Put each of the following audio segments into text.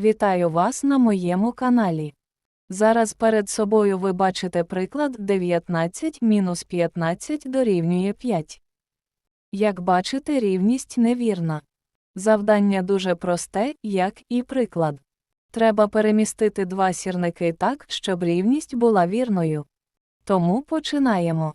Вітаю вас на моєму каналі. Зараз перед собою ви бачите приклад 19 мінус 15 дорівнює 5. Як бачите, рівність невірна. Завдання дуже просте, як і приклад. Треба перемістити два сірники так, щоб рівність була вірною. Тому починаємо.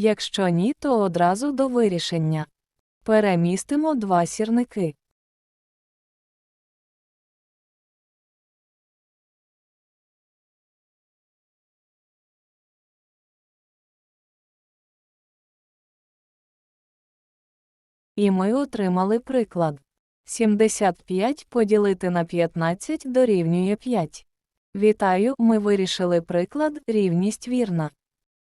Якщо ні, то одразу до вирішення. Перемістимо два сірники. І ми отримали приклад. 75 поділити на 15 дорівнює 5. Вітаю, ми вирішили приклад рівність вірна.